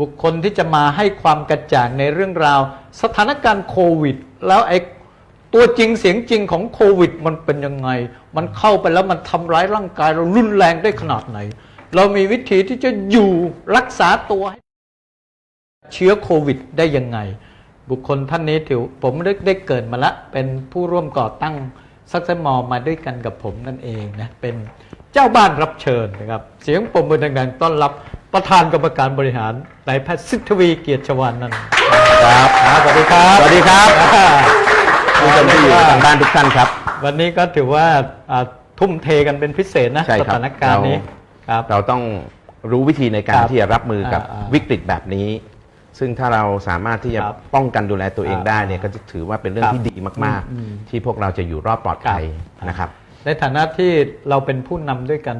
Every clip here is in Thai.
บุคคลที่จะมาให้ความกระจ่างในเรื่องราว สถานการณ์โควิด แล้วไอ้ตัวจริงเสียงจริงของโควิด มันเป็นยังไง มันเข้าไปแล้วมันทำร้ายร่างกาย เรารุนแรงได้ขนาดไหน เรามีวิธีที่จะอยู่รักษาตัวให้เชื้อโควิดได้ยังไง บุคคลท่านนี้ถือผมได้ได้เกิดมาละ เป็นผู้ร่วมก่อตั้งซักเซมอมาด้วยกันกับผมนั่นเองนะ เป็นเจ้าบ้านรับเชิญนะครับ เสียงปรบมือดังๆต้อนรับ ประธานกรรมการบริหารนายแพทย์สิทธวีเกียรติชวานนันท์ครับครับสวัสดีครับสวัสดีครับผู้ชมที่อยู่ทางบ้านทุกท่านครับ วันนี้ก็ถือว่าอ่าทุ่มเทกันเป็นพิเศษนะใช่สครับถานการณ์นี้ครับ เราต้องรู้วิธีในการครับที่จะรับมือกับอ่าอ่าวิกฤตแบบนี้ ซึ่งถ้าเราสามารถที่จะครับป้องกันดูแลตัวเองอ่าได้เนี่ยก็จะถือว่าเป็นเรื่อคงรับที่ดีมาก อืมๆ ที่พวกเราจะอยู่รอดปลอดภัยครับ นะครับ ในฐานะที่เราเป็นผู้นำด้วยกัน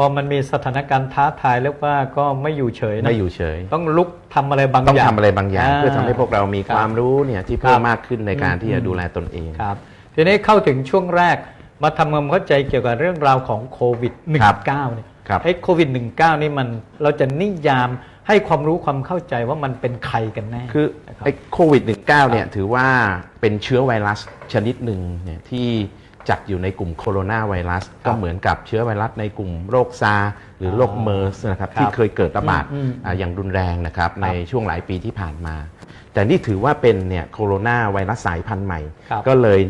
พอมันมีสถานการณ์ท้าทายแล้วว่าก็ไม่อยู่เฉยนะไม่อยู่เฉย ต้องลุกทำอะไรบางต้องอย่างทำอะไรบางอย่าง เพื่อทำให้พวกเรามีครับความรู้เนี่ยที่เพิ่คมรับมากขึ้นในการที่จะอืมดูแลตนเองครับ ทีนี้เข้าถึงช่วงแรกมาทำความเข้าใจเกี่ยวกับเรื่องราวของโควิดครับ -19 เนี่ยครับไอ้โควิด -19 นี่มันเราจะนิยามให้ความรู้ความเข้าใจว่ามันเป็นใครกันแน่ คือนะครับไอ้โควิด -19 เนี่ยถือว่าเป็นเชื้อไวรัสชนิดหนึ่งเนี่ยที่ จัดอยู่ในกลุ่มโคโรนาไวรัส ก็เหมือนกับเชื้อไวรัสในกลุ่มโรคซาร์หรือโรคอ๋อเมอร์สนะครับครับที่เคยเกิดระบาดอืมอืมอ่าอย่างรุนแรงนะครับในช่วงหลายปีที่ผ่านมา แต่นี่ถือว่าเป็นเนี่ยโคโรนาไวรัสสายพันธุ์ใหม่ครับก็เลย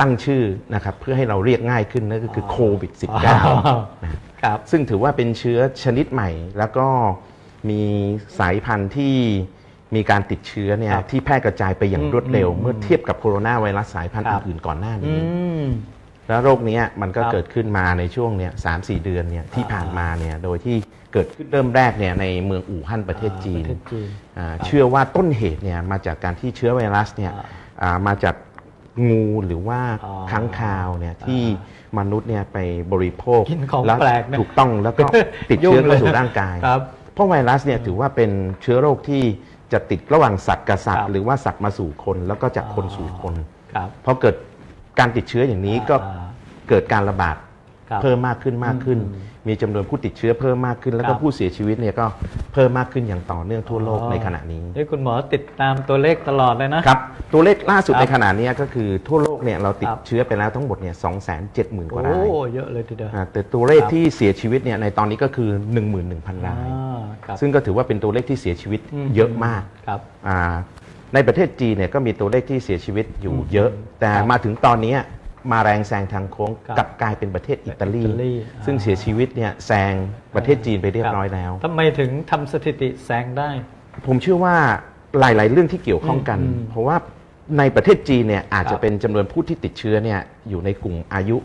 ตั้งชื่อนะครับเพื่อให้เราเรียกง่ายขึ้นนั่นก็คือโควิดอ๋อ -19 ครับซึ่งถือว่าเป็นเชื้อชนิดใหม่ แล้วก็มีสายพันธุ์ที่มีการติดเชื้อเนี่ยครับที่แพร่กระจายไปอย่างอืมรวดเร็วอืมเมื่อเทียบกับโคโรนาไวรัสสายพันธุ์ครับอื่นๆก่อนหน้าอืนี้ม แล้วโรคเนี้ยมันก็ครับเกิดขึ้นมาในช่วงเนี่ยสามสี่เดือนเนี่ยที่อ่าผ่านมาเนี่ยโดยที่เกิดขึ้นเริ่มแรกเนี่ยในเมืองอู่ฮั่นประเทศจีนประเทศจีนอ่าเชื่อว่าต้นเหตุเนี่ยมาจากการที่เชื้อไวรัสเนี่ยอ่าอ่ามาจากงูหรือว่าอ๋อค้างคาวเนี่ยที่มนุษย์เนี่ยไปบริโภคกินของล้วแปลกนะถูกต้องแล้วก็ติดยุ่เชื้องเลยเข้าสู่ร่างกายครับเพราะไวรัสเนี่ยถือว่าเป็นเชื้อโรคที่จะติดระหว่างสัตว์กับสัตครัว์บหรือว่าสัตว์มาสู่คนแล้วก็จากคนสู่คนครับพอเกิดการติดเชื้ออย่างนี้ก็อ่า เกิดการระบาดครับเพิ่มมากขึ้นมากขึ้นอืมมีจำนวนผู้ติดเชื้อเพิ่มมากขึ้น แล้วคก็รับผู้เสียชีวิตเนี่ยก็เพิ่มมากขึ้นอย่างต่อเนื่องทั่วโลกอ๋อในขณะนี้นี่คุณหมอติดตามตัวเลขตลอดเลยนะครับ ตัวเลขล่าสุดครับในขณะนี้ก็คือทั่วโลกเนี่ยเราติดครับเชื้อไปแล้วทั้งหมดเนี่ยสองแสนเจ็ดหมื่นกว่าโอ้รายเยอะเลยทีเดียวอ่าแต่ตัวเลขครับที่เสียชีวิตเนี่ยในตอนนี้ก็คือ 11,000รายอ่าครับซึ่งก็ถือว่าเป็นตัวเลขที่เสียชีวิตเยอะมากครับอ่าในประเทศจีนเนี่ยก็มีตัวเลขที่เสียชีวิตอยู่เยอะ แต่ครับมาถึงตอนนี้ มาแรงแซงทางโค้งครับกลับกลายเป็นประเทศอิตาลีอิตาลีอ่า ซึ่งเสียชีวิตเนี่ยแซงประเทศจีนไปเรียบร้อยแล้ว ทำไมถึงทำสถิติแซงได้ ผมเชื่อว่าหลาย ๆ เรื่องที่เกี่ยวข้องกันอืมเพราะว่าในประเทศจีนเนี่ยอาจครัจะบเป็นจำนวนผู้ที่ติดเชื้อเนี่ยอยู่ในกลุ่มอายุ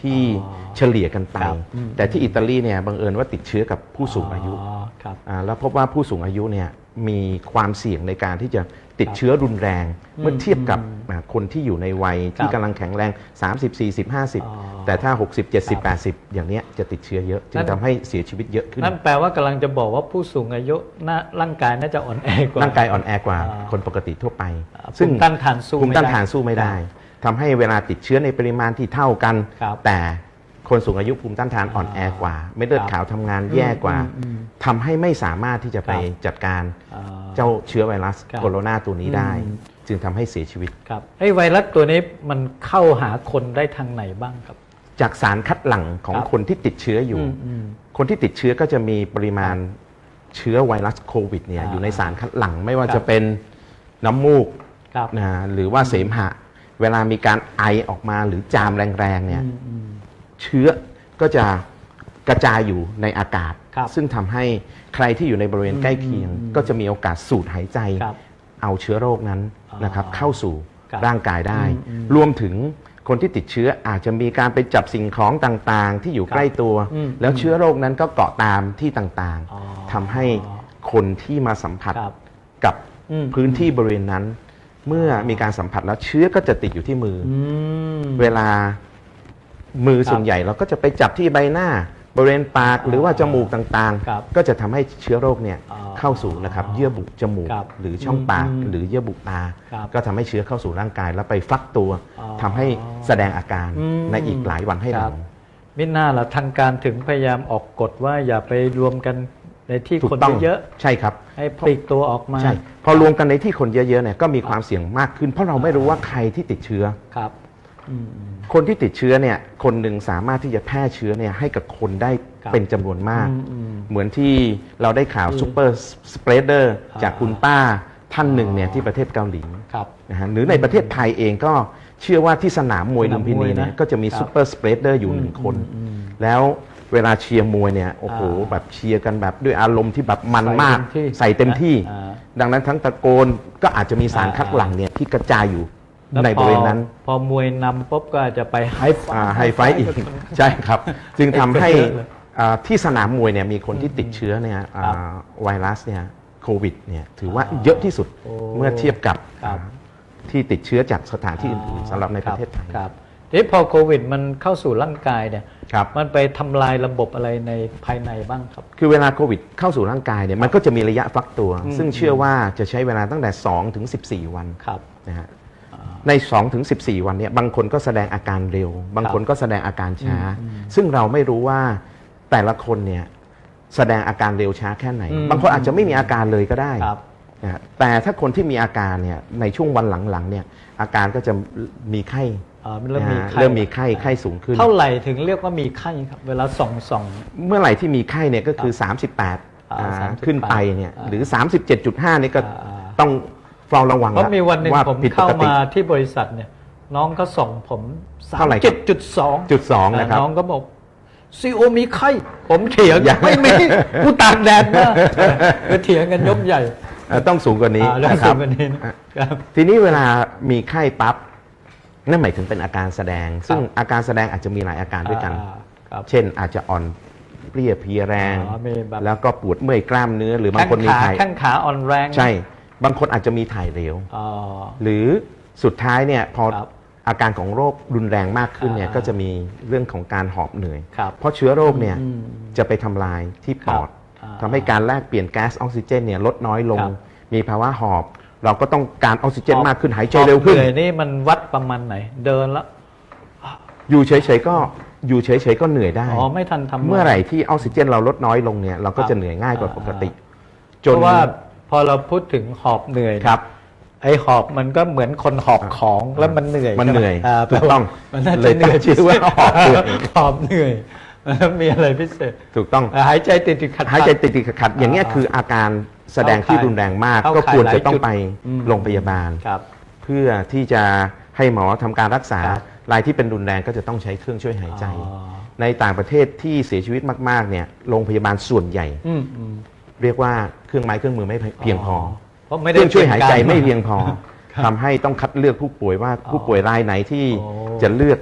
ที่อ๋อเฉลี่ยกันไปครับอืม แต่ที่อิตาลีเนี่ยบังเอิญว่าติดเชื้อกับผู้สูงอายุ ครับ อ่าแล้วพบว่าผู้สูงอายุเนี่ยมีความเสี่ยงในการที่จะ ติดเชื้อรุนแรง เมื่อเทียบกับอ่าคนที่อยู่ในวัยที่ครับกำลังแข็งแรง 30 40อ๋อ50 แต่ถ้า 60 70 80 อย่างเนี้ยจะติดเชื้อเยอะจึนั่งนทำให้เสียชีวิตเยอะขึ้น นั่นแปลว่ากำลังจะบอกว่าผู้สูงอายุน่าร่างกายน่าจะอ่อนแอกว่าร่างกายอ่อนแอกว่าอ่าคนปกติทั่วไปอ่าภูมิต้านทานสู้ภูมิต้านไม่ได้ทานสู้ไม่ได้ทำให้เวลาติดเชื้อในปริมาณที่เท่ากันครับแต่ คนสูงอายุภูมิต้านทานอ่อนแอกว่าไม่เลือดครับขาวทำงานแย่กว่าอืมอืมทำให้ไม่สามารถที่จะไปครับจัดการอ่าเจ้าเชื้อไวรัสครับโคโรนาตัวนี้ได้อืมจึงทำให้เสียชีวิตครับไอ้ไวรัสตัวนี้มันเข้าหาคนได้ทางไหนบ้างครับ จากสารคัดหลั่งของครับคนที่ติดเชื้ออยู่อืมอืมคนที่ติดเชื้อก็จะมีปริมาณเชื้อไวรัสโควิดเนี่ยอ่าอยู่ในสารคัดหลั่งไม่ว่าครับจะเป็นน้ำมูกครับนะหรือว่าเสมหะ เวลามีการไอออกมาหรือจามแรงๆเนี่ยอืมอืม เชื้อก็จะกระจายอยู่ในอากาศ ครับซึ่งทำให้ใครที่อยู่ในบริเวณใกล้เคียงอืมก็จะมีโอกาสสูดหายใจ ครับเอาเชื้อโรคนั้นอ๋อนะครับเข้าสู่ครับร่างกายได้อืมอืมรวมถึงคนที่ติดเชื้ออาจจะมีการไปจับสิ่งของต่างๆ ที่อยู่ครับใกล้ตัว อืมแล้วเชื้อโรคนั้นก็เกาะตามที่ต่างอ๋อๆทำให้คนที่มาสัมผัสครับกับอืม พื้นที่บริเวณนั้น เมื่อมีการสัมผัสแล้วเชื้อก็จะติดอยู่ที่มืออ อืม เวลา มือครับส่วนใหญ่เราก็จะไปจับที่ใบหน้า บริเวณปากอ๋อหรือว่าจมูกต่างครับๆ ก็จะทำให้เชื้อโรคเนี่ยอ๋อเข้าสู่นะครับเยื่อบุจมูก ครับหรือช่องปากอืมหรือเยื่อบุตา ครับก็ทำให้เชื้อเข้าสู่ร่างกาย แล้วไปฟักตัวอ๋อทำให้แสดงอาการอืม ในอีกหลายวันให้หคลัรับ ง มิน่าละทางการถึงพยายามออกกฎว่าอย่าไปรวมกันในในที่ถูคนกต้องเยอะใช่ครับๆให้ปลีกตัวออกมาใช่พอรวมกันในที่คนเยอะๆเนี่ยก็มีความเสี่ยงมากขึ้น เพราะเราไม่รู้ว่าใครที่ติดเชื้อ ครับอืมอืม คนที่ติดเชื้อเนี่ยคนหนึ่งสามารถที่จะแพร่เชื้อเนี่ยให้กับคนได้ครับเป็นจำนวนมากอืมอืมเหมือนที่เราได้ข่าวซูเปอร์สเปรเดอร์อ่าจากคุณป้าท่านหนึ่งเนี่ยที่ประเทศเกาหลีครับนะฮะหรือในประเทศไทยเองก็เชื่อว่าที่สนามมวยสนามลุมพินีมวยนะเนี่ยก็จะมีครับซูเปอร์สเปรเดอร์อยู่หนึ่งคนอืมอืมแล้วเวลาเชียร์มวยเนี่ยโอ้โหอ่าแบบเชียร์กันแบบด้วยอารมณ์ที่แบบมันมากใส่ใส่เต็เต็มมที่ที่อ่าดังนั้นทั้งตะโกนก็อาจจะมีสารอ่าคัดหลั่งเนี่ยที่กระจายอยู่แล้ว ในบริเวณนั้น พอพอมวยนำปุ๊บก็อาจจะไปไฮไฟอ่าไฮไฟท์อีก ใช่ครับ จึงทำให้เยอะเลยอ่าที่สนามมวยเนี่ยมีคนที่ติดเชื้อเนี่ยอ่าครับไวรัสเนี่ยโควิดเนี่ยถือว่าอ่าเยอะที่สุดโอ้เมื่อเทียบกับครับอ่าที่ติดเชื้อจากสถานที่อื่นๆสำหรับในประเทศไทยครับทีนี้พอโควิดมันเข้าสู่ร่างกายเนี่ยครับมันไปทำลายระบบอะไรในภายในบ้างครับ คือเวลาโควิดเข้าสู่ร่างกายเนี่ยมันก็จะมีระยะฟักตัวอืมซึ่งเชื่อว่าจะใช้เวลาตั้งแต่ 2 ถึง 14 วันครับนะฮะ ใน2ถึง14 วันเนี่ยบางคนก็แสดงอาการเร็ว บางคนก็แสดงอาการช้าอืมอืมซึ่งเราไม่รู้ว่าแต่ละคนเนี่ยแสดงอาการเร็วช้าแค่ไหนอืมบางคนอาจจะไม่มีอาการเลยก็ได้ครับนะฮะแต่ถ้าคนที่มีอาการเนี่ยในช่วงวันหลังๆเนี่ยอาการก็จะมีไข้อ่าเริ่มมีนะฮะไข้เริ่มมีไข้ไข้สูงขึ้น เท่าไหร่ถึงเรียกว่ามีไข้ครับเวลาส่องส่องเมื่อไหร่ที่มีไข้เนี่ยก็คือ 38อ่าอ่า38ขึ้นไปเนี่ยอ่าหรือ 37.5นี่ก็อ่าต้อง เฝ้าระวังเพราะละมีวันหนึ่งว่าผมผิดปเข้ากติมาที่บริษัทเนี่ย น้องก็ส่องผมสาเท่ามไหร่ครัเจ็บดจุดสองจุดสองนะครับน้องก็บอกซีโอมีไข้ ผมเถียงอย่าไม่มีกูตากแดดมาก็เถียงกันยกใหญ่เอ่อต้องสูงกว่านี้อ่าแล้วนะคสูรับงกว่านี้นะครับทีนี้เวลามีไข้ปั๊บนั่นหมายถึงเป็นอาการแสดง ซึ่งอาการแสดงอาจจะมีหลายอาการด้วยกันอ่าครับเช่นอาจจะอ่อนเปรี้ยเพลียแรงอ๋อมีแบบแล้วก็ปวดเมื่อยกล้ามเนื้อหรือบางคนมีแข้งขาถ่ายแข้งขาอ่อนแรง ใช่ บางคนอาจจะมีถ่ายเหลวอ๋อ หรือสุดท้ายเนี่ยพอครับอาการของโรครุนแรงมากขึ้นเนี่ยอ่า ก็จะมีเรื่องของการหอบเหนื่อย ครับ เพราะเชื้อโรคเนี่ยอืมจะไปทำลายที่ปอดครับทำให้การแลกเปลี่ยนแก๊สออกซิเจนเนี่ยลดน้อยลง ครับ มีภาวะหอบ เราก็ต้องการออกซิเจนมากขึ้นหายใจหอบเร็วขึ้น หนื่อยนี่มันวัดประมาณไหน เดินแล้วอยู่เฉยๆก็อยู่เฉยๆก็เหนื่อยได้ อ๋อไม่ทันทำ เมื่อไหร่ที่ออกซิเจนเราลดน้อยลงเนี่ยเราก็ครับจะเหนื่อยง่ายกว่าปกติเพราะว่า พอเราพูดถึงหอบเหนื่อยครับ ไอ้หอบมันก็เหมือนคนหอบของแล้วมันเหนื่อยมันเหนื่อยใช่ไมถูกต้องมันน่าเลจะยเหนื่อยตั้งชื่อว่าหอบเหนื่อยหอบเหนื่อยแล้วมีอะไรพิเศษ ถูกต้องหายใจติดติดขัดๆหายใจติดติดขัดๆอย่างเงี้ยคืออาการแสดงที่รุนแรงมากเข้าก็ข่ายควรจะหลายต้องจุดไปอืมโรงพยาบาลครับเพื่อที่จะให้หมอทำการรักษาครับรายที่เป็นรุนแรงก็จะต้องใช้เครื่องช่วยหายใจอ๋อในต่างประเทศที่เสียชีวิตมากๆเนี่ยโรงพยาบาลส่วนใหญ่อืมอืม เรียกว่าเครื่องไม้เครื่องมือไม่เพียงพอเพราะไม่เคได้ รื่องช่วยหายใจตรีมการไม่เพียงพอครับทำให้ต้องคัดเลือกผู้ป่วยว่าอ๋อผู้ป่วยรายไหนที่โอ้จะเลือก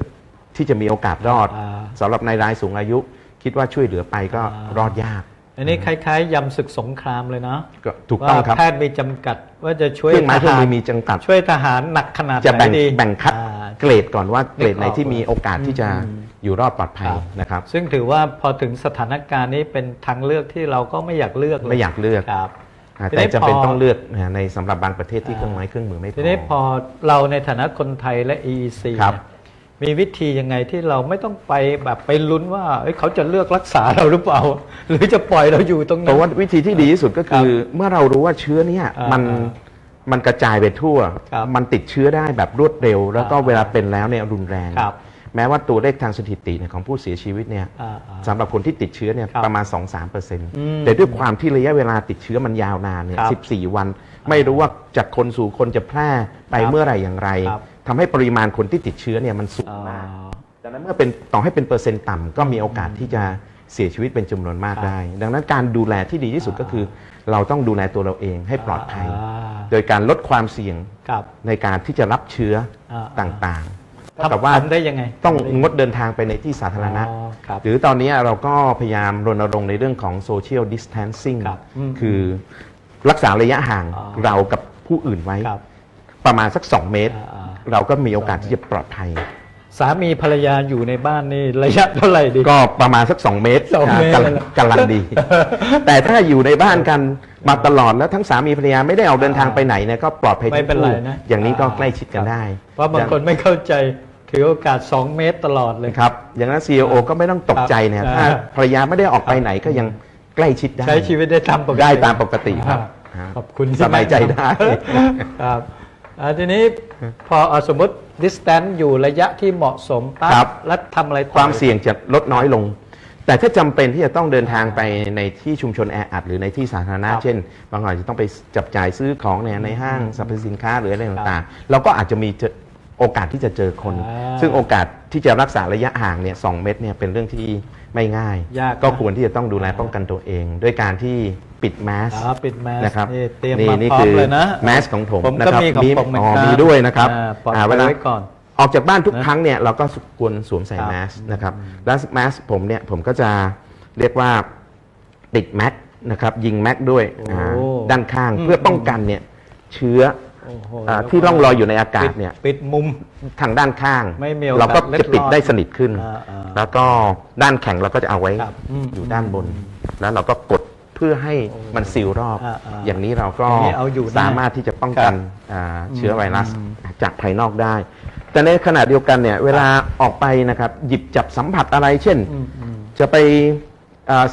ที่จะมีโอกาสรอดอ่าสำหรับในรายสูงอายุ คิดว่าช่วยเหลือไปก็อ่ารอดยากอันนี้คล้าย ๆยำศึกสงครามเลยนะก็ถูกต้องครับ ว่าแพทย์มีจำกัดว่าจะช่วยเครื่องไม้เครื่องมือทหามีจำกัด ช่วยทหารหนักขนาดไหนจะแบ่งดีแบ่งคัดอ่า เกรดก่อนว่าเกรดไหนที่มีโอกาสที่จะอืม อยู่รอดปลอดภัยครับนะครับ ซึ่งถือว่าพอถึงสถานการณ์นี้เป็นทางเลือกที่เราก็ไม่อยากเลือกเลไม่อยากเลือกครับอ่าทีแต่นี้จำเป็นพอต้องเลือกนะในสำหรับบางประเทศที่อ่าเครื่องไม้เครื่องมือไม่พอทีนี้พอเราในฐานะคนไทยและ EEC ครับเนี่ยมีวิธียังไงที่เราไม่ต้องไปแบบไปลุ้นว่าเอ้ยเขาจะเลือกรักษาเราหรือเปล่า หรือจะปล่อยเราอยู่ตรงเพนั้นราะว่าวิธีที่ดีที่สุดก็คือ เมื่อเรารู้ว่าเชื้อเนี่ยอ่ามันอ่ามันกระจายไปทั่วครับมันติดเชื้อได้แบบรวดเร็ว แล้วก็อ่าเวลาเป็นแล้วเนี่ยรุนแรงครับ แม้ว่าตัวเลขทางสถิติเนี่ยของผู้เสียชีวิตเนี่ยอ่าอ่า สำหรับคนที่ติดเชื้อเนี่ยครับประมาณ 2-3%มแต่ด้วยความที่ระยะเวลาติดเชื้อมันยาวนานเนี่ยครับ14 วัน ไม่รู้ว่าจากคนสู่คนจะแพร่ไปครับเมื่อไหร่อย่างไรครับ ทำให้ปริมาณคนที่ติดเชื้อเนี่ยมันสูงอ๋อ มาก ดังนั้นเมื่อเป็นต่อให้เป็นเปอร์เซ็นต์ต่ำก็มีโอกาสที่จะเสียชีวิตเป็นจำนวนมากครับได้ ดังนั้นการดูแลที่ดีที่สุดอ่าก็คือ เราต้องดูแลตัวเราเองให้ปลอดภัย อ่า โดยการลดความเสี่ยงครับ ในการที่จะรับเชื้ออาต่างๆเท่ากับว่าทำได้ยังไงต้องทำได้งดเดินทางไปในที่สาธารณะอ๋อครับหรือตอนนี้เราก็พยายามรณรงค์ในเรื่องของ social distancing ครับอืมคือรักษาระยะห่างอ๋อเรากับผู้อื่นไว้ครับประมาณสัก 2 เมตรอ่าเราก็มีโอกาสที่จะปลอดภัย สามีภรรยาอยู่ในบ้านนี่ระยะเท่าไหร่ดี ก็ประมาณสัก 2 เมตรสองเมตรกำลังกำลังดี แต่ถ้าอยู่ในบ้านกันมาตลอดแล้วทั้งสามีภรรยาไม่ได้ออกเดินทางไปไหนเนี่ยก็ปลอดภัยไม่ทั้งเป็นไรคู่นะอย่างนี้ก็อ่าใกล้ชิดกันได้ เพราะบางคนไม่เข้าใจ ถือโอกาส 2 เมตรตลอดเลย ครับ อย่างนั้น CEO ก็ไม่ต้องตกใจเนี่ยครับถ้าภรรยาไม่ได้ออกไปไหนก็ยังใกล้ชิดได้ ใช้ชีวิตได้ตามปกติได้ตามปกติครับ อ่าฮะขอบคุณสบายใจได้ครับอ่าทีนี้พอเอาสมมติ distance อยู่ระยะที่เหมาะสมปั๊ครับ แล้วทำอะไรต่อ ความเสี่ยงจะลดน้อยลง แต่ถ้าจำเป็นที่จะต้องเดินทางไปในที่ชุมชนแออัดหรือในที่สาธารณะครับเช่น บางคนอาจจะต้องไปจับจ่ายซื้อของเนี่ยในห้างสรรพสินค้าหรืออะไรครับต่างๆ เราก็อาจจะมีเจอ โอกาสที่จะเจอคน อ่าซึ่งโอกาสที่จะรักษาระยะห่างเนี่ยสองเมตรเนี่ยเป็นเรื่องที่ไม่ง่าย ยากนะ ก็ควรที่จะต้องดูแลป้องกันตัวเอง ด้วยการที่ปิดแมสอ่าปิดแมสนะครับนี่เตรียมนี่มานี่พร้อคืมอเลยนะแมสของผมผมนะก็ครับมีของผมเหมือนอ๋อกันมีด้วยนะครับอ่าปลอดอ่าภัเวยลาไว้ก่อนออกจากบ้านทุกนะครั้งเนี่ยเราก็ควรสวมใส่ครับแมสนะครับแล้วแมสผมเนี่ยผมก็จะเรียกว่าติดแม็กนะครับยิงแม็กด้วยโอ้อ่าด้านข้างอืมเพื่อป้องกันเนี่ยเชื้อโอ้โหอ่าที่ร่องลอยอยู่ในอากาศเนี่ยปิดปิดมุมทางด้านข้าง ไม่มีโอกาสเราก็จะปิดเล็ดลอดได้สนิทขึ้นอ่าอ่าแล้วก็ด้านแข็งเราก็จะเอาไว้ครับอืมอยู่ด้านบน แล้วเราก็กดเพื่อให้มันซีลรอบอ่าอ่าอย่างนี้เราก็อย่างนี้เอาอยู่ได้สามารถที่จะป้องกันครับอ่าเชื้อไวรัสอืมจากภายนอกได้ แต่ในขณะเดียวกันเนี่ยเวลาออกไปนะครับหยิบจับสัมผัสอะไรเช่นอืมอืมจะไปอ่า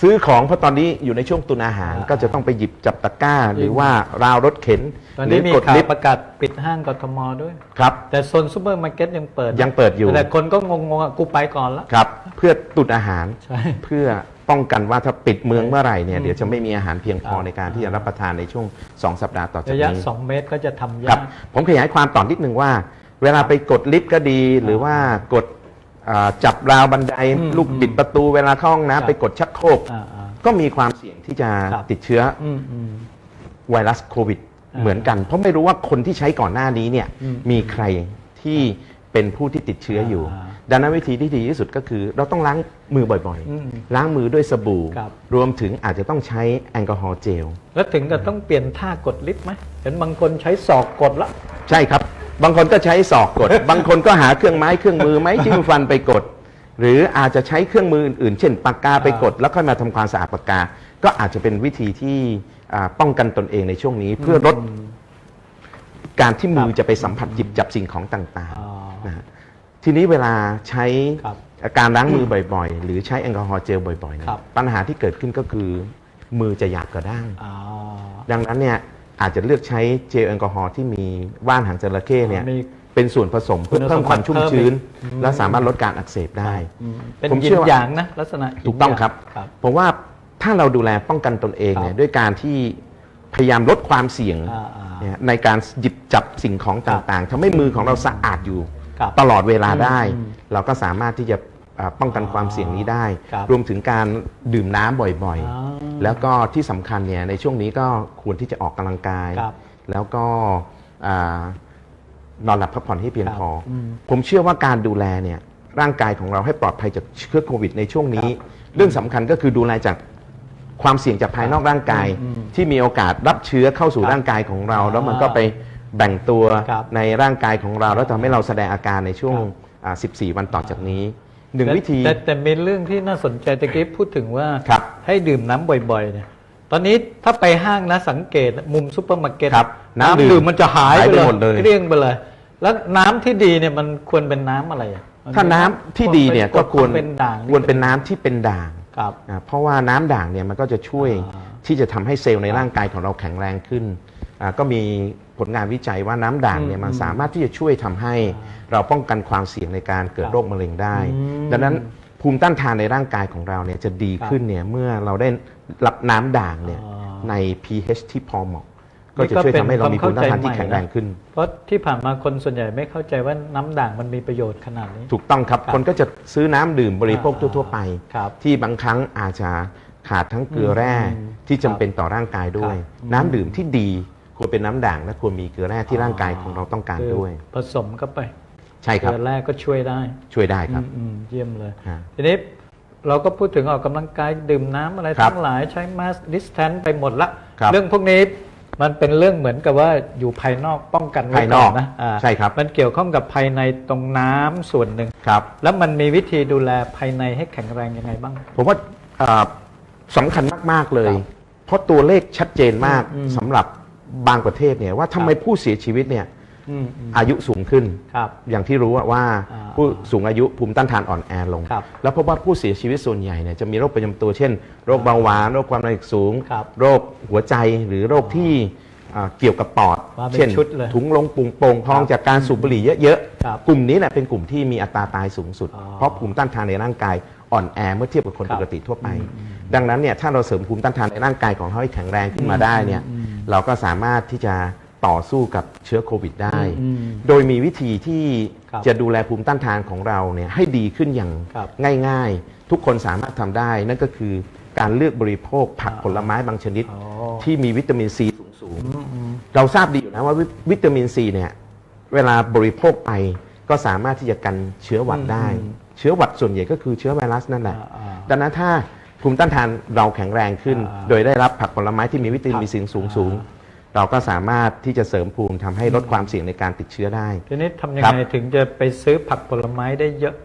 ซื้อของเพราะตอนนี้อยู่ในช่วงตุนอาหารอ่าก็จะต้องไปหยิบจับตะกร้า หรือว่าราวรถเข็นตอนหรืนี้มีกดข่าวลิฟต์ประกาศปิดห้างกทมด้วย ครับ แต่โซนซูเปอร์มาร์เก็ตยังเปิดยังเปิดอยู่ แต่คนก็งงๆอะกูไปก่อนละ ครับ เพื่อตุนอาหาร ใช่ เพื่อป้องกันว่าถ้าปิดเมืองเมื่อไหร่เนี่ยอืมเดี๋ยวจะไม่มีอาหารเพียงพอครับในการที่จะรับประทานในช่วง 2 สัปดาห์ต่อจากระยะ นี้ 2 เมตรก็จะทำครัยาบก ผมขยายความต่อนิดนึงว่า เวลาไปกดลิฟต์ก็ดี หรือว่ากดอ่า จับราวบันไดอืมลูกบิดประตูเวลาเข้าห้องครับ น้ำไปกดชักโครกอ่าอ่า ก็มีความเสี่ยงที่จะครับ ติดเชื้ออืมอืม ไวรัสโควิด อ่าเหมือนกัน เพราะไม่รู้ว่าคนที่ใช้ก่อนหน้านี้เนี่ยอืมมีใครที่เป็นผู้ที่ติดเชื้ออยู่ อ่าดังนั้นวิธีที่ดีที่สุดก็คือ เราต้องล้างมือบ่อยอืมๆ ล้างมือด้วยสบู่ ครับ รวมถึงอาจจะต้องใช้แอลกอฮอล์เจล แล้วถึงกับต้องเปลี่ยนท่ากดลิฟต์ไหมเห็นบางคนใช้ศอกกดละ ใช่ครับ บางคนก็ใช้ศอกกด บางคนก็หาเครื่องไม้เครื่องมือไม้จิ้มฟันไปกด หรืออาจจะใช้เครื่องมืออื่นๆ เช่นปากกาไปกด แล้วค่อยมาทำความสะอาดปากกา ก็อาจจะเป็นวิธีที่อ่าป้องกันตนเองในช่วงนี้เพื่อลดการที่มือจะไปสัมผัสหยิบจับสิ่งของต่างอ๋อ ๆนะฮะทีนี้เวลาใช้ ครับ การล้างมือบ่อยๆ หรือใช้แอลกอฮอล์เจลบ่อยๆเนี่ยครับ ปัญหาที่เกิดขึ้นก็คือมือจะหยาบกระด้าง อ๋อ ดังนั้นเนี่ย อาจจะเลือกใช้เจลแอลกอฮอล์ที่มีว่านหางจระเข้เนี่ยมีเป็นส่วนผสมเพื่อคุณสมบัติเพิ่มความชุ่มชื้นเพิ่มอีกและสามารถลดการอักเสบได้อืมเป็นผมยิเชื่นอว่าหยางนะ ลักษณะถูกต้องครับ ครับผมว่าถ้าเราดูแลป้องกันตนเองเนี่คยรับด้วยการที่พยายามลดความเสี่ยงอ่าอ่าเนี่ยในการหยิบจับสิ่งของต่างๆทำให้มือของเราสะอาดอยู่ ครับตลอดเวลาได้อืมเราก็สามารถที่จะอ่า ป้องกันอ๋อความเสี่ยงนี้ได้ ครับรวมถึงการดื่มน้ำบ่อยอ๋อๆ แล้วก็ที่สำคัญเนี่ยในช่วงนี้ก็ควรที่จะออกกำลังกาย ครับแล้วก็อ่านอนหลับพักผ่อนให้เพียงครับพออม ผมเชื่อว่าการดูแลเนี่ยร่างกายของเราให้ปลอดภัยจากเชื้อโควิดในช่วงนี้ เรื่องสำคัญก็คือดูแลจากความเสี่ยงจากภายนอกร่างกาย อืมที่มีโอกาสรับเชื้อเข้าสู่ครับร่างกายของเราอ่าแล้วมันก็ไปแบ่งตัวครับในร่างกายของเรา แล้วทำให้เราแสดงอาการในช่วงครับ อ่า14 วันต่อจากนี้ หนึ่งแต่วิธีแต่แต่มีเรื่องที่น่าสนใจตะกี้พูดถึงว่าครับให้ดื่มน้ำบ่อยๆเนี่ยตอนนี้ถ้าไปห้างนะสังเกตมุมซุปเปอร์มาร์เก็ตครับน้ำน้ำดื่มดื่มมันจะหายหายไปไปเลยหมดเลยเกลี้ยงไปเลย แล้วน้ำที่ดีเนี่ยมันควรเป็นน้ำอะไรอะมัถ้าน้ำที่ดีเนี่ยก็ควรเป็นด่างควรเป็นน้ำที่เป็นด่างครับอ่าเพราะว่าน้ำด่างเนี่ยมันก็จะช่วยอ่าที่จะทำให้เซลล์ในร่างกายของเราแข็งแรงขึ้นอ่าก็มี ผลงานวิจัยว่าน้ำด่างเนี่ยอืมมันสามารถที่จะช่วยทำให้เราป้องกันความเสี่ยงในการเกิดครับโรคมะเร็งได้อืมดังนั้นภูมิต้านทานในร่างกายของเราเนี่ยจะดีขึ้นเนี่ยเมื่อเราได้รับน้ำด่างเนี่ยอ๋อใน pH ที่พอเหมาะก็จะช่วยทำให้เรามีภูมิต้านทานที่แข็งแรงขึ้น เพราะที่ผ่านมาคนส่วนใหญ่ไม่เข้าใจว่าน้ำด่างมันมีประโยชน์ขนาดนี้ ถูกต้องครับครับคนก็จะซื้อน้ำดื่มบริโภคทั่ว ๆ ไปครับที่บางครั้งอาจจะขาดทั้งเกลือแร่อืมที่จำเป็นต่อร่างกายด้วยครับน้ำดื่มที่ดี ควรเป็นน้ำด่างและควรมีเกลือแร่ที่ร่างกายของเราต้องการคือด้วย ผสมเข้าไปใช่คเกรับลือแร่ก็ช่วยได้ช่วยได้ครับอืมอืมเยี่ยมเลย ฮะ ทีนี้เราก็พูดถึงออกกำลังกายดื่มน้ำอะไรครับทั้งหลายใช้มาสดิสแทนไปหมดละ ครับเรื่องพวกนี้มันเป็นเรื่องเหมือนกับว่าอยู่ภายนอกป้องกันไว้ภายนอกนะาใช่ครับ มันเกี่ยวข้องกับภายในตรงน้ำส่วนหนึ่ง ครับ แล้วมันมีวิธีดูแลภายในให้แข็งแรงยังไงบ้าง ผมว่าเอ่อสำคัญมาก ๆ เลย ครับเพราะตัวเลขชัดเจนมากอืมสำหรับ บางประเทศเนี่ยว่าทำไมครับผู้เสียชีวิตเนี่ยอืมอืมอายุสูงขึ้น ครับ อย่างที่รู้อะว่าอ่าผู้สูงอายุภูมิต้านทานอ่อนแอลง ครับแล้วพบว่าผู้เสียชีวิตส่วนใหญ่เนี่ยจะมีโรคประจำตัว เช่น โรคเบาหวานโรคความดันสูง ครับโรคหัวใจหรือโรคที่อ่าเกี่ยวกับปอดมาเป็นเช่นชุดเลยถุงลมปุงโป่งพองครับจากการสูบบุหรี่เยอะครับๆกลุ่มนี้แหละเป็นกลุ่มที่มีอัตราตายสูงสุด อ๋อเพราะภูมิต้านทานในร่างกายอ่อนแอเมื่อเทียบกับคนครับ ปกติทั่วไป ดังนั้นเนี่ยถ้าเราเสริมภูมิต้านทานในร่างกายของเราให้แข็งแรงขึ้นมาได้เนี่ย เราก็สามารถที่จะต่อสู้กับเชื้อโควิดได้ อืมโดยมีวิธีที่ครับจะดูแลภูมิต้านทานของเราเนี่ยให้ดีขึ้นอย่างครับง่ายๆ ทุกคนสามารถทำได้ นั่นก็คือการเลือกบริโภคผักผลไม้บางชนิด อ๋อ ที่มีวิตามินซีสูงอืมอืมๆเราทราบดีอยู่นะว่าวิวิตามินซีเนี่ยเวลาบริโภคไปก็สามารถที่จะกันเชื้อหวัดได้ อืมเชื้อหวัดส่วนใหญ่ก็คือเชื้อไวรัสนั่นแหละอ่าอ่าดังนั้นถ้า ภูมิต้านทานเราแข็งแรงขึ้น อ่าโดยได้รับผักผลไม้ที่มีวิตามินซีสูงสูงๆเราก็สามารถที่จะเสริมภูมิทำให้ลดความเสี่ยงในการติดเชื้อได้ ทีนี้ทำยังครับไงถึงจะไปซื้อผักผลไม้ได้เยอะ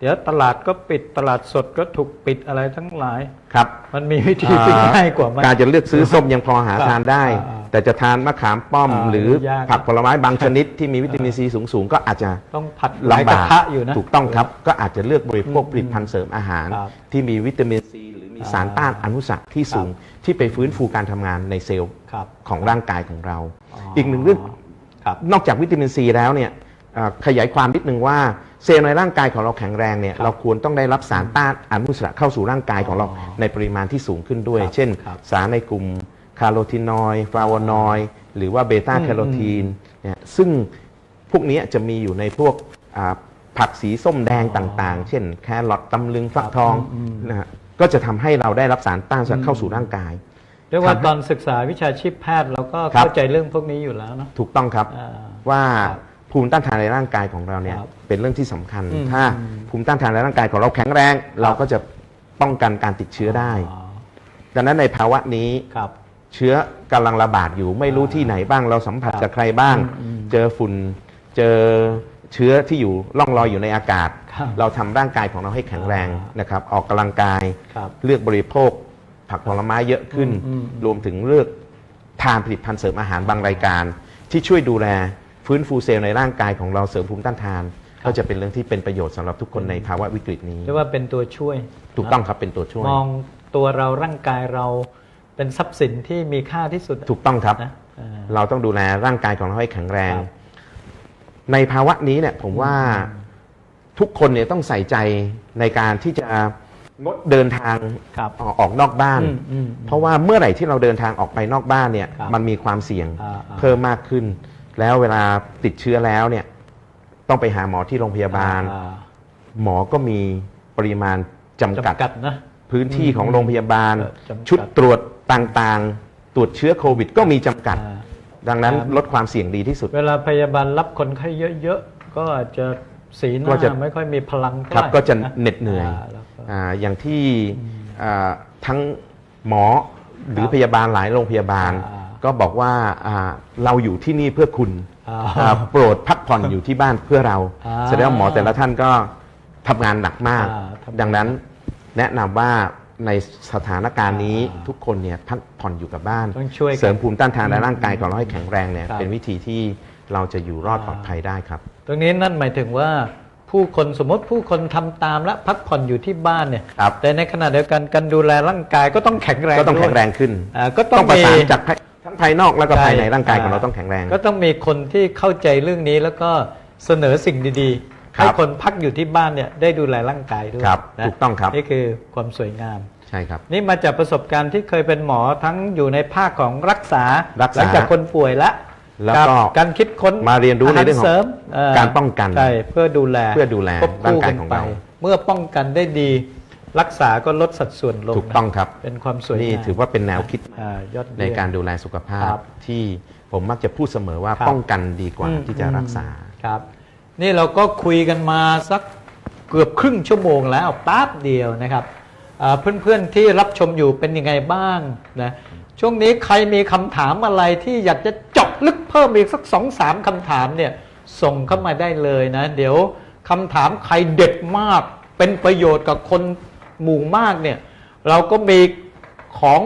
เดี๋ยวตลาดก็ปิดตลาดสดก็ถูกปิดอะไรทั้งหลาย ครับมันมีวิธีที่ง่ายกว่าไหม การจะเลือกซื้อส้มยังพอหาครับทานได้ อ่าแต่จะทานมะขามป้อม อ่าหรือยาก ผักผลไม้บางชนิดที่มีวิตามินซีสูงๆก็อาจจะ ต้องผัดหลายลำกระบากทะอยู่นะ ถูกต้องครับ ก็อาจจะเลือกบริโภคผลิตภัณฑ์เสริมอาหาร ครับที่มีวิตามินซีหรือ มีสารต้านอนุสักที่สูงที่ไปฟื้นฟูการทำงานในเซลล์ครับของร่างกายของเราอ๋ออีอีกหนึ่งเรื่องครับนอกจากวิตามินซีแล้วเนี่ยเอ่อขยายความนิดนึงว่าเซลล์ในร่างกายของเราแข็งแรงเนี่ยครับเราควรต้องได้รับสารต้านอนุมูลอิสระเข้าสู่ร่างกายของเราอ๋อในปริมาณที่สูงขึ้นด้วยครับเช่นครับสารในกลุ่มคาร์โรทีนอยด์ฟลาวานอยด์หรือว่าเบต้าอืมแคโรทีนเนี่ยซึ่งพวกนี้จะมีอยู่ในพวกอ่าผักสีส้มแดงอ๋อต่างๆ เช่น แครอทตำลึงฟักครับทองอืมนะฮะ ก็จะทำให้เราได้รับสารต้านอนุมูลอิสระเข้าสู่ร่างกาย เรียกว่าทำให้ตอนศึกษาวิชาชีพแพทย์เราก็ครับ เข้าใจเรื่องพวกนี้อยู่แล้วเนาะถูกต้องครับ อ่า ว่าครับภูมิต้านทานในร่างกายของเราเนี่ยครับเป็นเรื่องที่สำคัญ อืม ถ้าอืมภูมิต้านทานในร่างกายของเราแข็งแรง เราก็จะป้องกันการติดเชื้อได้ อ๋อดังนั้นในภาวะนี้ครับ เชื้อกำลังระบาดอยู่ไม่รู้ที่ไหนบ้างเราสัมผัสครับกับใครบ้างอืมเจอฝุ่น เจอเชื้อที่อยู่ล่องลอยอยู่ในอากาศ ครับเราทำร่างกายของเราให้แข็งแรงอ่านนะครับ ออกกำลังกายครับเลือกบริโภค ผักผลไม้เยอะขึ้น อืมอืม รวมถึงเลือกทานผลิตภัณฑ์เสริมอาหารบางรายการ ที่ช่วยดูแลฟื้นฟูเซลล์ในร่างกายของเราเสริมภูมิต้านทาน ก็จะเป็นเรื่องที่เป็นประโยชน์สำหรับทุกคนในภาวะวิกฤตนี้ เรียกว่าเป็นตัวช่วย ถูกต้องครับเป็นตัวช่วย มองตัวเราร่างกายเราเป็นทรัพย์สินที่มีค่าที่สุดถูกต้องครับ นะเออ เราต้องดูแลร่างกายของเราให้แข็งแรง ครับในภาวะนี้เนี่ยผมว่า ทุกคนเนี่ยต้องใส่ใจในการที่จะงดเดินทางครับ ออกออกนอกบ้านอืมอืมเพราะว่าเมื่อไหร่ที่เราเดินทางออกไปนอกบ้านเนี่ยครับมันมีความเสี่ยงอ่าอ่าเพิ่มมากขึ้น แล้วเวลาติดเชื้อแล้วเนี่ยต้องไปหาหมอที่โรงพยาบาล อ่หมอก็มีปริมาณจำกัด จำกัดนะ พื้นที่ของโรงพยาบาล เออจำกัด ชุดตรวจต่างๆ ตรวจเชื้อโควิดก็มีจำกัด อ่า ดังนั้นครับ ลดความเสี่ยงดีที่สุด เวลาพยาบาลรับคนไข้เยอะๆ ก็อาจจะ สีหก็น้าจะไม่ค่อยมีพลังเท่าครับไหร่ก็จะนเหน็ดเหนื่อยาแล้วก็ อาอย่างที่อ่าทั้งหมอหรือครับพยาบาลหลายโรงพยาบาล อ่าก็บอกว่าอ่าเราอยู่ที่นี่เพื่อคุณอ่าอ่าโปรดพักผ่อนอยู่ที่บ้านเพื่อเราอ่าแสดงว่าหมอแต่ละท่านก็ทำงานหนักมาก อ่าทำงานดังนั้นแนะนำว่าในสถานการณ์นี้อ่าทุกคนเนี่ยพักผ่อนอยู่กับบ้าน ต้องช่วยกันเสริมภูมิต้านทานในร่างกายของเราให้แข็งแรงเนี่ยครับ เป็นวิธีที่เราจะอยู่รอดปลอดภัยได้ครับ ตรงนี้นั่นหมายถึงว่าผู้คนสมมติผู้คนทำตามและพักผ่อนอยู่ที่บ้านเนี่ยครับแต่ในขณะเดียวกันการดูแลร่างกายก็ต้องแข็งแรงก็ต้องด้วยแข็งแรงขึ้นอ่าก็ต้ต้อองงประมีสานจากภายทั้งภายนอกแล้วก็ใช่ภายในร่างกายของเราอ่าต้องแข็งแรง ก็ต้องมีคนที่เข้าใจเรื่องนี้แล้วก็เสนอสิ่งดีๆครับให้คนพักอยู่ที่บ้านเนี่ยได้ดูแลร่างกายด้วยครับนะถูกต้องครับนี่คือความสวยงามใช่ครับนี่มาจากประสบการณ์ที่เคยเป็นหมอทั้งอยู่ในภาคของรักษารักษาหลังจากคนป่วยแล้ว แล้วก็การคิดค้นมาเรียนรู้ในเรื่องของาาเสริมเการป้องกันใช่เพื่อดูแลเพื่อดูแลควบคู่ร่างกายของเรานไปเมื่อป้องกันได้ดีรักษาก็ลดสัดส่วนลงถูกต้องครับเป็นความสวยนี่งามถือว่าเป็นแนวคิดอ่ายอดเยี่ยมในการดูแลสุขภาคพรับที่ผมมักจะพูดเสมอว่าครับป้องกันดีกว่าอืมที่จะรักษาครับ นี่เราก็คุยกันมาสักเกือบครึ่งชั่วโมงแล้วแป๊บเดียวนะครับอ่าเพื่อนๆที่รับชมอยู่เป็นยังไงบ้างนะ ช่วงนี้ใครมีคำถามอะไรที่อยากจะเจาะลึกเพิ่มอีกสักสองสามคำถามเนี่ยส่งเข้ามาได้เลยนะ เดี๋ยวคำถามใครเด็ดมาก เป็นประโยชน์กับคนหมู่มากเนี่ยเราก็มีของ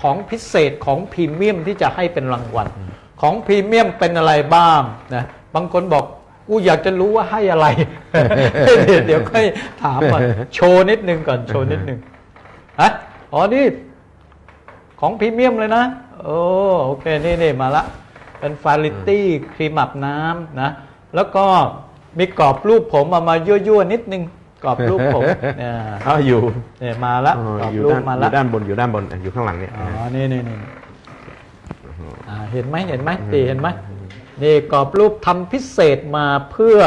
ของพิเศษของพรีเมียมที่จะให้เป็นรางวัลของพรีเมียมเป็นอะไรบ้างนะบางคนบอกกูอยากจะรู้ว่าให้อะไร เดี๋ยวค่อยถามก่อนโชว์นิดนึงก่อนโชว์นิดนึงฮะอ๋อนี่ ของพรีเมียมเลยนะ โอ้โอเค นี่นี่มาละ เป็นฟาริตี้ครีมอาบน้ำนะ แล้วก็มีกรอบรูปผมเอามายั่วๆนิดนึงกรอบรูปผมเนี่ยอ๋ออยู่เนี่ยมาละอ๋อกรอบอยู่รูปด้านมาอละยู่ด้านบนอยู่ด้านบนอยู่ข้างหลังเนี่ยอ๋อนี่นี่นี่อ่าเห็นไหมเห็นไหมตีเห็นไหมนี่กรอบรูปทำพิเศษมาเพื่อ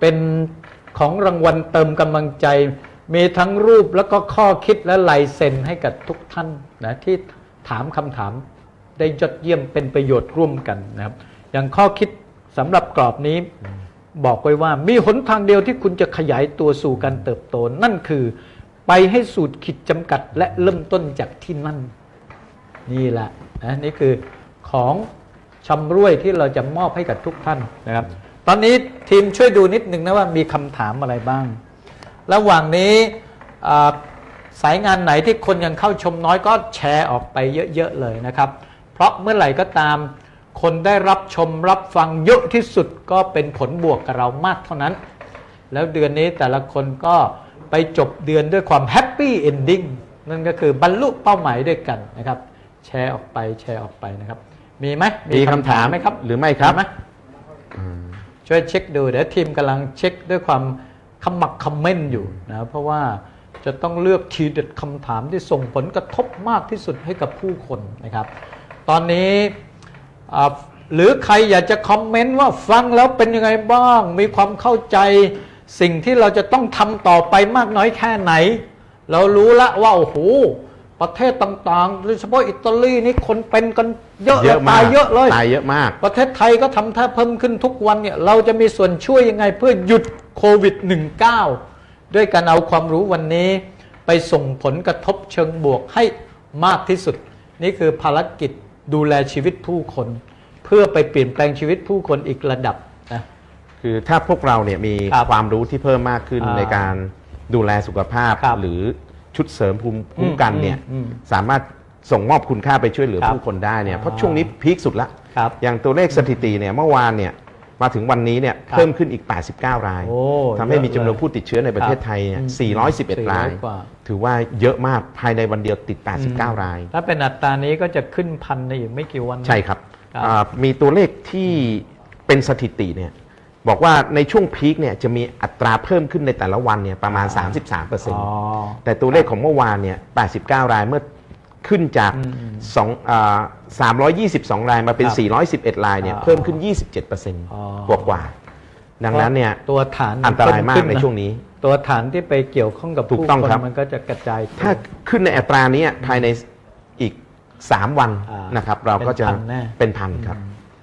เป็นของรางวัลเติมกำลังใจ มีทั้งรูปแล้วก็ข้อคิดและลายเซ็นให้กับทุกท่านนะที่ถามคำถามได้ยอดเยี่ยมเป็นประโยชน์ร่วมกันนะครับ อย่างข้อคิดสำหรับกรอบนี้บอกไว้ว่ามีหนทางเดียวที่คุณจะขยายตัวสู่การเติบโต นั่นคือไปให้สูตรขีดจำกัดและเริ่มต้นจากที่นั่น นี่แหละนะนี่คือของชำร่วยที่เราจะมอบให้กับทุกท่านนะครับ ตอนนี้ทีมช่วยดูนิดนึงนะว่ามีคำถามอะไรบ้าง ระหว่างนี้อ่าสายงานไหนที่คนยังเข้าชมน้อยก็แชร์ออกไปเยอะๆเลยนะครับ เพราะเมื่อไหร่ก็ตาม คนได้รับชมรับฟังเยอะที่สุดก็เป็นผลบวกกับเรามากเท่านั้น แล้วเดือนนี้แต่ละคนก็ไปจบเดือนด้วยความแฮปปี้เอนดิ้งนั่นก็คือบรรลุเป้าหมายด้วยกันนะครับ แชร์ออกไปแชร์ออกไปนะครับ มีไหมมีคำถามไหมครับ หรือไม่ครับไหมช่วยเช็คดูเดี๋ยวทีมกำลังเช็คด้วยความ ขมักเขม้นอยู่นะเพราะว่าจะต้องเลือกทีเด็ดคำถามที่ส่งผลกระทบมากที่สุดให้กับผู้คนนะครับ ตอนนี้อ่าหรือใครอยากจะคอมเมนต์ว่าฟังแล้วเป็นยังไงบ้าง มีความเข้าใจสิ่งที่เราจะต้องทำต่อไปมากน้อยแค่ไหน เรารู้ละว่า โอ้โห ประเทศต่างๆ โดยเฉพาะอิตาลีนี่คนเป็นกันเยอะเยอะมากตายเยอะเลยตายเยอะมาก ประเทศไทยก็ทำท่าเพิ่มขึ้นทุกวันเนี่ยเราจะมีส่วนช่วยยังไง เพื่อหยุด โควิด -19 ด้วยการเอาความรู้วันนี้ไปส่งผลกระทบเชิงบวกให้มากที่สุด นี่คือภารกิจดูแลชีวิตผู้คน เพื่อไปเปลี่ยนแปลงชีวิตผู้คนอีกระดับนะคือถ้าพวกเราเนี่ยมีครับความรู้ที่เพิ่มมากขึ้นอ่าในการดูแลสุขภาพ ครับหรือชุดเสริมภูมิคุ้มกันเนี่ยอืมอืมสามารถส่งมอบคุณค่าไปช่วยเหลือครับผู้คนได้เนี่ยอ่าเพราะช่วงนี้พีคสุดละ ครับ อย่างตัวเลขสถิติเนี่ยเมื่อวานเนี่ย มาถึงวันนี้เนี่ยครับเพิ่มขึ้นอีก 89 รายโอ้ทำให้มีเยอะจำนวนเลยผู้ติดเชื้อในประเทศไทยเนี่ยครับอืม411 ราย 400กว่า ถือว่าเยอะมากภายในวันเดียวติด 89 ราย ถ้าเป็นอัตรานี้ก็จะขึ้นพันในอีกไม่กี่วันใช่ครับครับอ่ามีตัวเลขที่เป็นสถิติเนี่ยบอกว่าในช่วงพีคเนี่ยจะมีอัตราเพิ่มขึ้นในแต่ละวันเนี่ยประมาณ 33%อ๋อ แต่ตัวเลขของเมื่อวานเนี่ย89 รายเมื่อ ขึ้นจากอืมสองอ่า322 รายมาเป็นครับ411 รายเนี่ยอ๋อ เพิ่มขึ้นอ๋อ27%กว่ากว่าๆดังนั้นเนี่ยตัวฐานอันตรายมากในช่วงนี้ ตัวฐานที่ไปเกี่ยวข้องกับถูกผู้ต้องคนครับ มันก็จะกระจายตัว ถ้าขึ้นในอัตรานี้ภายในอีก 3 วันอ่านนะครับ เราก็จะเป็นพันแน่ เป็นพันครับ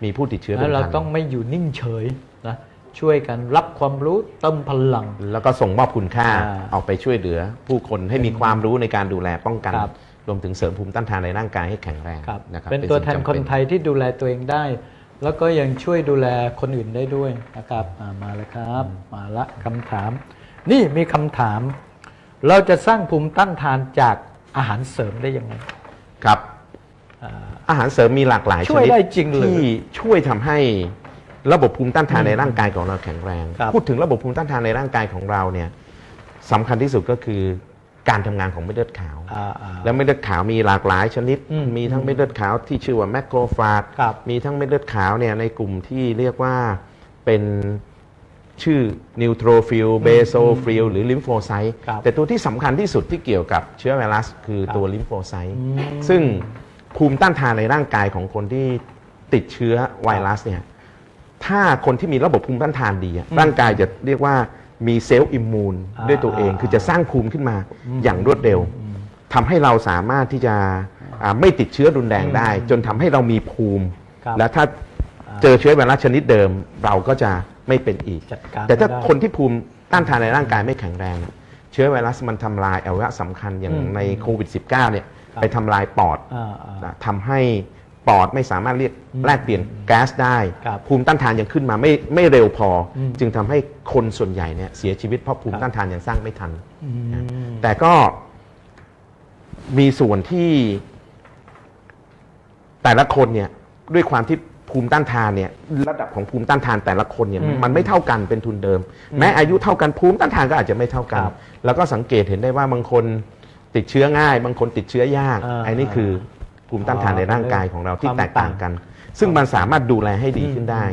มีผู้ติดเชื้อแล้เป็วนเราพันต้องไม่อยู่นิ่งเฉยนะช่วยกันรับความรู้เติมพลัง แล้วก็ส่งมอบคุณค่าอ่าออกไปช่วยเหลือผู้คนให้มีความรู้ในการดูแลป้องกัน ครับ รวมถึงเสริมภูมิต้านทานในร่างกายให้แข็งแรงครับนะครับเป็นตัวแทนสิ่งจำคนไทยที่ดูแลตัวเองได้ แล้วก็ยังช่วยดูแลคนอื่นได้ด้วยนะครับอ่ามาเลยครับมาละคำถาม นี่มีคำถาม เราจะสร้างภูมิต้านทานจากอาหารเสริมได้ยังไงครับอ่าอาหารเสริมมีหลากหลายช่วยชนิดได้จริงเลยที่ช่วยทำให้ระบบภูมิต้านทานในร่างกายของเราแข็งแรงครับพูดถึงระบบภูมิต้านทานในร่างกายของเราเนี่ยสำคัญที่สุดก็คือ การทำงานของเม็ดเลือดขาว อ่าอ่า แล้วเม็ดเลือดขาวมีหลากหลายชนิด อืมมีทั้งเม็ดเลือดขาวที่ชื่อว่าแมคโครฟาจครับมีทั้งเม็ดเลือดขาวเนี่ยในกลุ่มที่เรียกว่าเป็นชื่อนิวโทรฟิลเบโซฟิลหรือลิมโฟไซต์ครับแต่ตัวที่สำคัญที่สุดที่เกี่ยวกับเชื้อไวรัสคือครับตัวลิมโฟไซต์อืมซึ่งภูมิต้านทานในร่างกายของคนที่ติดเชื้อไวรัสเนี่ยถ้าคนที่มีระบบภูมิต้านทานดีอะร่างกายจะเรียกว่า มีเซลล์อิมมูนอ่าด้วยตัวเองอ่าคือจะสร้างภูมิขึ้นมาอย่างรวดเร็วทำให้เราสามารถที่จะอ่าไม่ติดเชื้อรุนแรงได้ จนทำให้เรามีภูมิครับและถ้าเจอเชื้อไวรัสชนิดเดิม เราก็จะไม่เป็นอีกจัดการแต่ถ้าไม่ได้คนที่ภูมิต้านทานในร่างกายไม่แข็งแรงเนี่ยเชื้อไวรัสมันทำลายอวัยวะสำคัญอย่างอืมในโควิด -19 เนี่ยไปทำลายปอดอ่าอ่านะทำให้ ปอดไม่สามารถเรียกแลกเปลี่ยนแก๊สได้ ครับภูมิต้านทานยังขึ้นมาไม่ไม่เร็วพออม จึงทำให้คนส่วนใหญ่เนี่ยเสียชีวิตเพราะภูมิครับต้านทานยังสร้างไม่ทัน อืม แต่ก็มีส่วนที่แต่ละคนเนี่ยด้วยความที่ภูมิต้านทานเนี่ยระดับของภูมิต้านทานแต่ละคนเนี่ยอืมมันไม่เท่ากันเป็นทุนเดิม แม้อายุเท่ากันภูมิต้านทานก็อาจจะไม่เท่ากัน ครับแล้วก็สังเกตเห็นได้ว่าบางคนติดเชื้อง่าย บางคนติดเชื้อยากอ่า ไอ้นี่คือ ภูมิต้านทานในร่างกายของเราที่ความแตกต่างกัน ซึ่งมันสามารถดูแลให้ดีขึ้นได้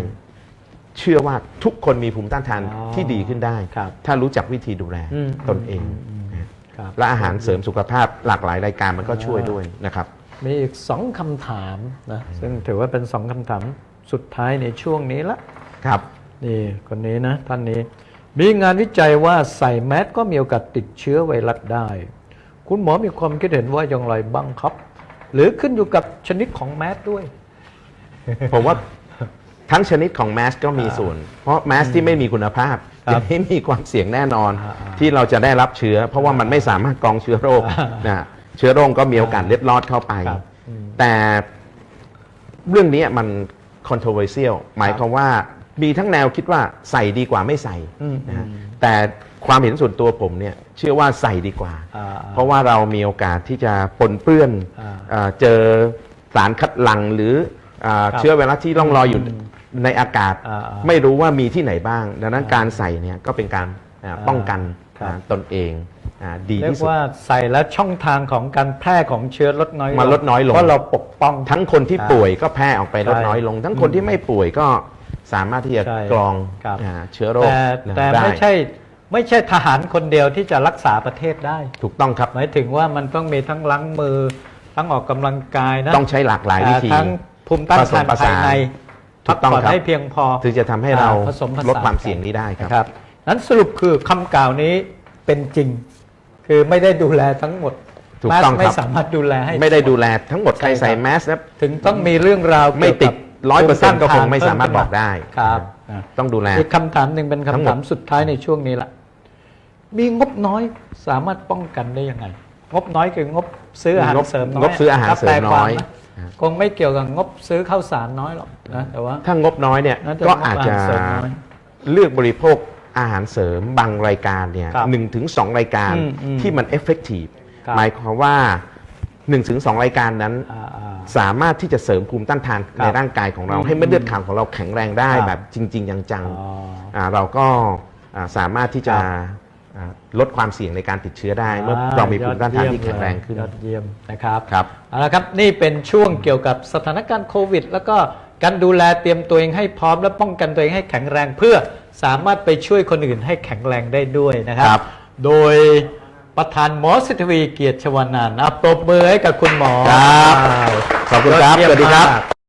เชื่อว่าทุกคนมีภูมิต้านทานอ๋อที่ดีขึ้นได้ครับถ้ารู้จักวิธีดูแลอืมตนเองอืมนะครับและอาหารเสริมสุขภาพหลากหลายรายการมันก็ช่วยด้วยนะครับ มีอีกสองคำถามนะซึ่งถือว่าเป็นสองคำถามสุดท้ายในช่วงนี้ละครับนี่คนนี้นะท่านนี้ มีงานวิจัยว่าใส่แมสก็มีโอกาสติดเชื้อไวรัสได้ คุณหมอมีความคิดเห็นว่าอย่างไรบ้างครับ หรือขึ้นอยู่กับชนิดของแมสด้วย ผมว่าทั้งชนิดของแมสก็มีส่วน เพราะแมสที่ไม่มีคุณภาพครับจะไม่มีความเสี่ยงแน่นอนอ่าๆที่เราจะได้รับเชื้อ เพราะว่ามันไม่สามารถกรองเชื้อโรคอ่านนะเชื้อโรคก็มีโอกาสเล็ดลอดเข้าไปครับอืมแต่เรื่องนี้มัน controversial หมายความว่ามีทั้งแนวคิดว่าใส่ดีกว่าไม่ใส่อืมนะฮะแต่ความเห็นส่วนตัวผมเนี่ย เชื่อว่าใส่ดีกว่าอ่า เพราะว่าเรามีโอกาสที่จะปนเปื้อนอ่าเอ่อเจอสารคัดหลั่งหรืออ่าครับเชื้อไวรัสที่ล่องลอยอยู่อืมในอากาศอ่าอ่าไม่รู้ว่ามีที่ไหนบ้าง ดังนั้นการใส่เนี่ยก็เป็นการอ่าอ่าป้องกันครับอ่าตนเองอ่าดีเรียที่กสุดว่าใส่แล้วช่องทางของการแพร่ของเชื้อลดน้อยมันลดน้อยลงเพราะเราปกป้องทั้งคนที่อ่าป่วยก็แพร่ออกไปลดใช่น้อยลง ทั้งคนที่ไม่ป่วยก็สามารถที่จะใช่กรองครับอ่าเชื้อโรคแต่นะแต่ได้ไม่ใช่ ไม่ใช่ทหารคนเดียวที่จะรักษาประเทศได้ ถูกต้องครับ หมายถึงว่ามันต้องมีทั้งล้างมือ ทั้งออกกำลังกายนะต้องใช้หลากหลายวิธีอ่าทั้งภูมิต้านผสทามนผสานภายในถูกต้องพัผ่นครับให้เพียงพอถึงจะทำให้เราผสมผสนลดความเสี่ยงนี้ได้ครับนะครับนั้นสรุปคือคำกล่าวนี้เป็นจริง คือไม่ได้ดูแลทั้งหมดถูกต้องแมสไม่ครับสามารถดูแลให้ไม่ได้ดูแลทั้งหมดใครใช่ครับใส่แมสแล้วถึงต้องมีเรื่องราวไม่ติดกี่ยวกับ100%ก็คงไม่สามารถบอกได้ครับ ต้องดูแลอีกคำถามหนึ่งเป็นทั้งคำหมดถามสุดท้ายในช่วงนี้ละ มีงบน้อยสามารถป้องกันได้ยังไง งบน้อยคืองบซื้ออาหารงบเสริมน้อยงบซื้ออาหารเสริมน้อยถ้าแปลความนะคงไม่เกี่ยวกับงบซื้อข้าวสารน้อยหรอกนะแต่ว่าถ้างบน้อยเนี่ยน่าจะก็อาจจะงบอาหารเสริมน้อยเลือกบริโภคอาหารเสริมบางรายการเนี่ยครับหนึ่งถึงสองรายการอืมอืมที่มัน effective ครับหมายความว่า1นถึงสรายการนั้นอ่าอ่าสามารถที่จะเสริมภูมิต้านทานครับในร่างกายของเราอืมให้เม็ดเลือดขาวของเราแข็งแรงได้ครับแบบจริง ๆ จังอ๋อๆาเราก็อ่าสามารถที่จะครับอ่า ลดความเสี่ยงในการติดเชื้อได้ เมื่อเรามีภูมิต้านทานที่แข็งแรงขึ้นยอดเยี่ยมนะครับครับเอาละครับนี่เป็นช่วงเกี่ยวกับสถานการณ์โควิด แล้วก็การดูแลเตรียมตัวเองให้พร้อมและป้องกันตัวเองให้แข็งแรงเพื่อสามารถไปช่วยคนอื่นให้แข็งแรงได้ด้วยนะครับครับโดยประธานหมอสิทธวีเกียรติชวนานท์อะปรบมือให้กับคุณหมอครับขอบคุณครับยดเยี่ยมสวัสดีครับมาก